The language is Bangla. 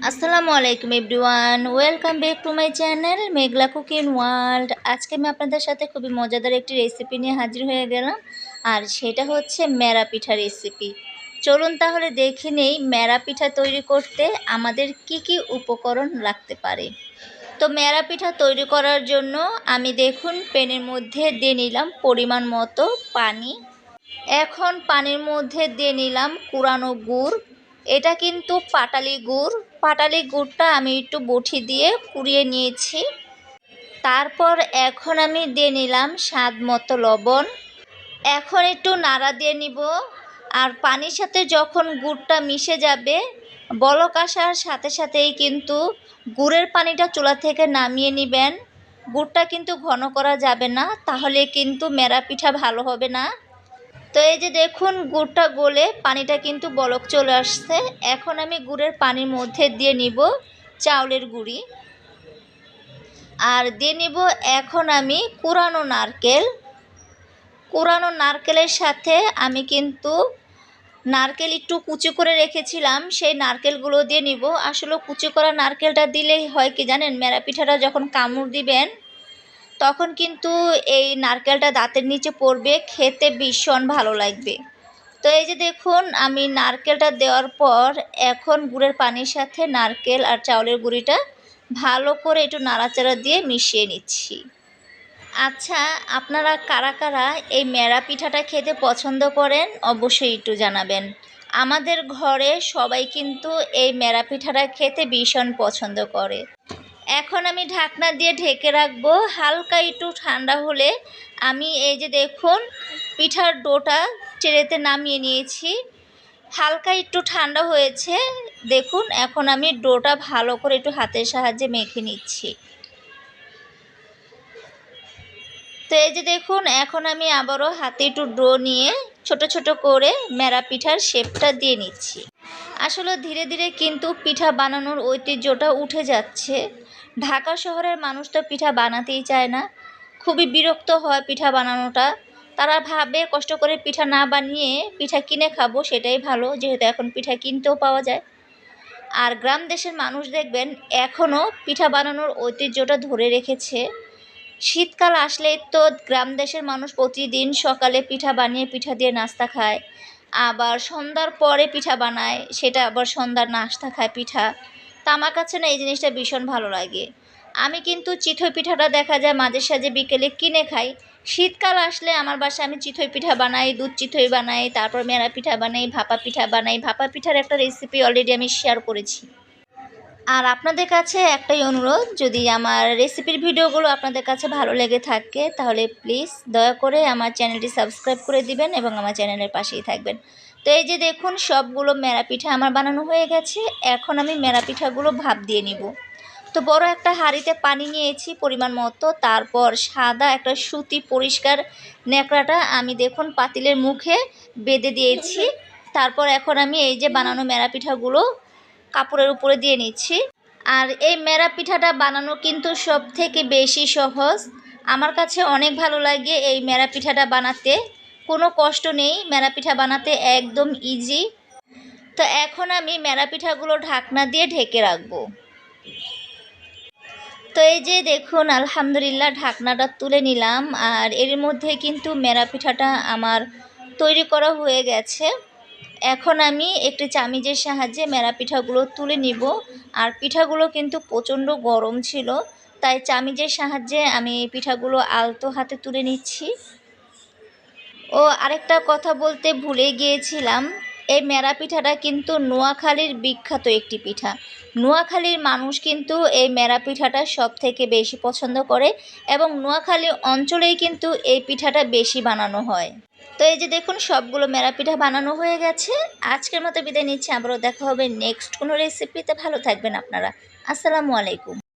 আসসালামু আলাইকুম everyone, welcome back to my channel Meghla cooking world. আজকে আমি আপনাদের সাথে খুবই মজাদার একটি রেসিপি নিয়ে হাজির হয়ে গেলাম, আর সেটা হচ্ছে মেরা পিঠা রেসিপি চলুন তাহলে দেখে নেই মেরা পিঠা তৈরি করতে আমাদের কি কি উপকরণ লাগতে পারে। তো মেরা পিঠা তৈরি করার জন্য আমি দেখুন প্যানের মধ্যে দিয়ে নিলাম পরিমাণ মতো পানি। এখন পানির মধ্যে দিয়ে নিলাম কুড়ানো গুড় এটা কিন্তু পাটালি গুড়। পাটালি গুড়টা আমি একটু বটি দিয়ে কুড়িয়ে নিয়েছি। তারপর এখন আমি দিয়ে নিলাম স্বাদ মতো লবণ। এখন একটু নাড়া দিয়ে নিব। আর পানির সাথে যখন গুড়টা মিশে যাবে, বলক আসার সাথে সাথেই কিন্তু গুড়ের পানিটা চুলা থেকে নামিয়ে নেবেন। গুড়টা কিন্তু ঘন করা যাবে না, তাহলে কিন্তু মেরা পিঠা ভালো হবে না। তো এই যে দেখুন, গুড়টা গলে পানিটা কিন্তু বলক চলে আসছে। এখন আমি গুড়ের পানির মধ্যে দিয়ে নিব চাউলের গুঁড়ি। আর দিয়ে নিব এখন আমি কুরানো নারকেল। কুরানো নারকেলের সাথে আমি কিন্তু নারকেল একটু কুচি করে রেখেছিলাম, সেই নারকেলগুলো দিয়ে নিব। আসলে কুচি করা নারকেলটা দিলেই হয় কি জানেন? মেরা পিঠাটা যখন কামড় দিবেন তখন কিন্তু এই নারকেলটা দাঁতের নিচে পড়বে, খেতে ভীষণ ভালো লাগবে। তো এই যে দেখুন, আমি নারকেলটা দেওয়ার পর এখন গুড়ের পানির সাথে নারকেল আর চাউলের গুঁড়িটা ভালো করে একটু নাড়াচাড়া দিয়ে মিশিয়ে নিচ্ছি। আচ্ছা আপনারা কারা কারা এই মেরা পিঠাটা খেতে পছন্দ করেন অবশ্যই একটু জানাবেন। আমাদের ঘরে সবাই কিন্তু এই মেরা পিঠাটা খেতে ভীষণ পছন্দ করে। এখন আমি ঢাকনা দিয়ে ঢেকে রাখব। হালকা একটু ঠান্ডা হলে আমি এই যে দেখুন, পিঠার ডোটা চেড়েতে নামিয়ে নিয়েছি। হালকা একটু ঠান্ডা হয়েছে। দেখুন, এখন আমি ডোটা ভালো করে একটু হাতের সাহায্যে মেখে নিচ্ছি। তো এই যে দেখুন, এখন আমি আবারও হাতে একটু ডো নিয়ে ছোট ছোট করে মেরা পিঠার শেপটা দিয়ে নিচ্ছি। আসলে ধীরে ধীরে কিন্তু পিঠা বানানোর ঐতিহ্যটা উঠে যাচ্ছে। ঢাকা শহরের মানুষ তো পিঠা বানাতেই চায় না। খুবই বিরক্ত হয় পিঠা বানানোটা। তারা ভাবে কষ্ট করে পিঠা না বানিয়ে পিঠা কিনে খাব, সেটাই ভালো, যেহেতু এখন পিঠা কিনতেও পাওয়া যায়। আর গ্রাম দেশের মানুষ দেখবেন এখনও পিঠা বানানোর ঐতিহ্যটা ধরে রেখেছে। শীতকাল আসলেই তো গ্রাম দেশের মানুষ প্রতিদিন সকালে পিঠা বানিয়ে পিঠা দিয়ে নাস্তা খায়। আবার সন্ধ্যার পরে পিঠা বানায়, সেটা আবার সন্ধ্যার নাস্তা খায় পিঠা। তা আমার কাছে না এই জিনিসটা ভীষণ ভালো লাগে। আমি কিন্তু চিথই পিঠাটা দেখা যায় মাঝে সাঝে বিকেলে কিনে খাই। শীতকাল আসলে আমার বাসায় আমি চিথই পিঠা বানাই, দুধ চিথই বানাই, তারপর মেরা পিঠা বানাই, ভাপা পিঠা বানাই। ভাপা পিঠার একটা রেসিপি অলরেডি আমি শেয়ার করেছি। আর আপনাদের কাছে একটাই অনুরোধ, যদি আমার রেসিপির ভিডিওগুলো আপনাদের কাছে ভালো লেগে থাকে, তাহলে প্লিজ দয়া করে আমার চ্যানেলটি সাবস্ক্রাইব করে দিবেন এবং আমার চ্যানেলের পাশেই থাকবেন। তো এই যে দেখুন, সবগুলো মেরা পিঠা আমার বানানো হয়ে গেছে। এখন আমি মেরা পিঠাগুলো ভাপ দিয়ে নিব। তো বড় একটা হাঁড়িতে পানি নিয়েছি পরিমাণ মতো, তারপর সাদা একটা সুতি পরিষ্কার ন্যাকড়াটা আমি দেখুন পাতিলের মুখে বেঁধে দিয়েছি। তারপর এখন আমি এই যে বানানো মেরা পিঠাগুলো কাপড়ের উপরে দিয়ে নিচ্ছি। আর এই মেরা পিঠাটা বানানো কিন্তু সব থেকে বেশি সহজ। আমার কাছে অনেক ভালো লাগে এই মেরা পিঠাটা বানাতে। কোনো কষ্ট নেই, মেরা পিঠা বানাতে একদম ইজি তো এখন আমি মেরা পিঠাগুলো ঢাকনা দিয়ে ঢেকে রাখব। তো এই যে দেখুন, আলহামদুলিল্লাহ ঢাকনাটা তুলে নিলাম। আর এর মধ্যে কিন্তু মেরা পিঠাটা আমার তৈরি করা হয়ে গেছে। এখন আমি একটি চামিজের সাহায্যে মেরা পিঠাগুলো তুলে নিব। আর পিঠাগুলো কিন্তু প্রচণ্ড গরম ছিল, তাই চামিজের সাহায্যে আমি পিঠাগুলো আলতো হাতে তুলে নিচ্ছি। ও, আরেকটা কথা বলতে ভুলে গিয়েছিলাম, এই মেরা পিঠাটা কিন্তু নোয়াখালীর বিখ্যাত একটি পিঠা। নোয়াখালীর মানুষ কিন্তু এই মেরা পিঠাটা সব থেকে বেশি পছন্দ করে এবং নোয়াখালী অঞ্চলেই কিন্তু এই পিঠাটা বেশি বানানো হয়। তো এই যে দেখুন, সবগুলো মেরা পিঠা বানানো হয়ে গেছে। আজকের মতো বিদায় নিচ্ছি। আবারও দেখা হবে নেক্সট কোনো রেসিপিতে ভালো থাকবেন আপনারা। আসসালামু আলাইকুম।